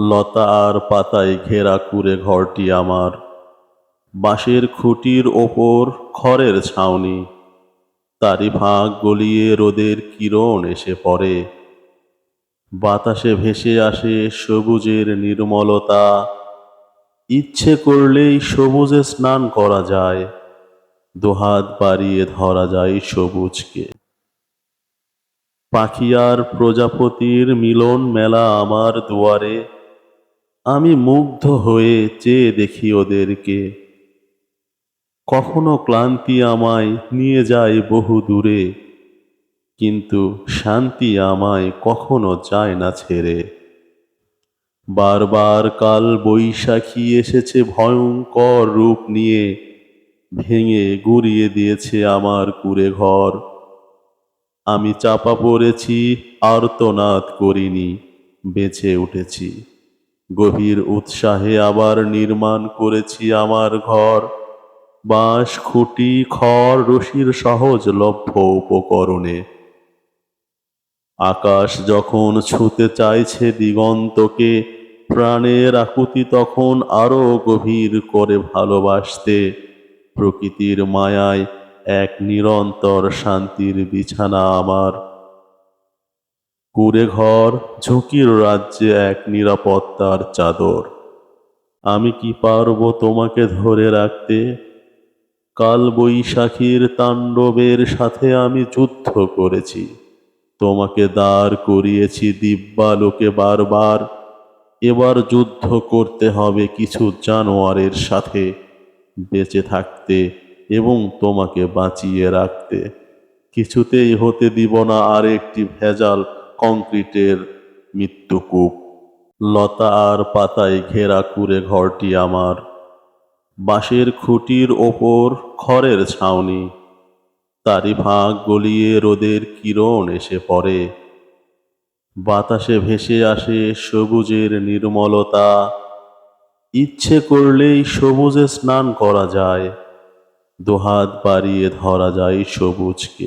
লতা আর পাতায় ঘেরা কুড়ে ঘরটি আমার। বাঁশের খুঁটির ওপর খড়ের ছাউনি। তারি ফাঁক গলিয়ে রোদের কিরণ এসে পড়ে। বাতাসে ভেসে আসে সবুজের নির্মলতা। ইচ্ছে করলেই সবুজে স্নান করা যায়। দুহাত বাড়িয়ে ধরা যায় সবুজকে। পাখি আর প্রজাপতির মিলন মেলা আমার দুয়ারে। আমি মুগ্ধ হয়ে চেয়ে দেখি ওদেরকে। কখনো ক্লান্তি আমায় নিয়ে যায় বহু দূরে, কিন্তু শান্তি আমায় কখনো যায় না ছেড়ে। বারবার কাল বৈশাখী এসেছে ভয়ঙ্কর রূপ নিয়ে, ভেঙে গুড়িয়ে দিয়েছে আমার কুড়ে ঘর। আমি চাপা পড়েছি, আর্তনাদ করিনি, বেঁচে উঠেছি। গভীর উৎসাহে আবার নির্মাণ করেছি আমার ঘর। বাঁশ, খুঁটি, খড়, রশির সহজলভ্য উপকরণে। আকাশ যখন ছুতে চাইছে দিগন্তকে, প্রাণের আকুতি তখন আরও গভীর করে ভালোবাসতে। প্রকৃতির মায়ায় এক নিরন্তর শান্তির বিছানা আমার। কুড়ে ঘর, ঝুঁকির রাজ্যে এক নিরাপত্তার চাদর। আমি কি পারব তোমাকে ধরে রাখতে? কাল বৈশাখীর তাণ্ডবের সাথে আমি যুদ্ধ করেছি। তোমাকে দাঁড় করিয়েছি দিব্যালোকে বারবার। এবার যুদ্ধ করতে হবে কিছু জানোয়ারের সাথে, বেঁচে থাকতে এবং তোমাকে বাঁচিয়ে রাখতে। কিছুতেই হতে দিব না আর একটি ভেজাল কংক্রিটের মৃত্যুকূপ লতা আর পাতায় ঘেরা কুড়ে ঘরটি আমার। বাঁশের খুঁটির ওপর খড়ের ছাউনি। তারি ফাঁক গলিয়ে রোদের কিরণ এসে পড়ে। বাতাসে ভেসে আসে সবুজের নির্মলতা। ইচ্ছে করলেই সবুজে স্নান করা যায়। দুহাত বাড়িয়ে ধরা যায় সবুজকে।